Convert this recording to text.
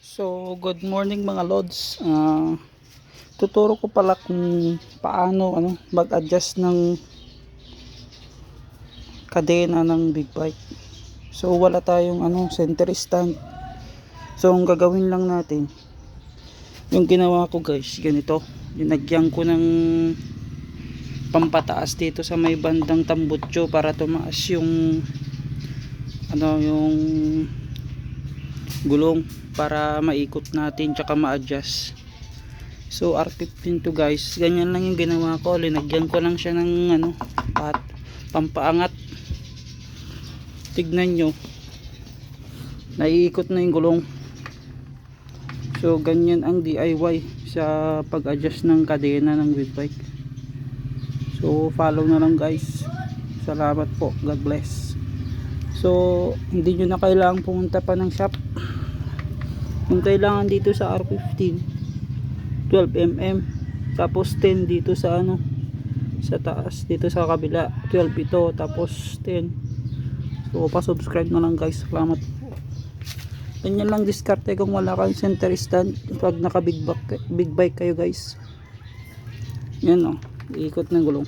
So, good morning mga lods. Ah, tuturo ko pala kung paano ano, mag-adjust ng kadena ng big bike. So, wala tayong ano, center stand. So, ang gagawin lang natin, yung ginawa ko guys, ganito. Linagyan ko ng pampataas dito sa may bandang tambutso para tumaas yung ano yung gulong para maikot natin tsaka ma-adjust. So R15 to guys. Ganyan lang yung ginawa ko. Linagyan ko lang siya ng ano pat, pampaangat. Tignan nyo. Naiikot na yung gulong. So ganyan ang DIY sa pag-adjust ng kadena ng big bike. So follow na lang guys. Salamat po. God bless so hindi nyo na kailangang pumunta pa ng shop. Yung kailangan dito sa R15 12mm tapos 10 dito sa ano sa taas dito sa kabila 12 ito tapos 10 so pa subscribe na lang guys. Salamat ganyan lang diskarte kung wala kang center stand pag naka big bike, kayo guys. Yan o ikot ng gulong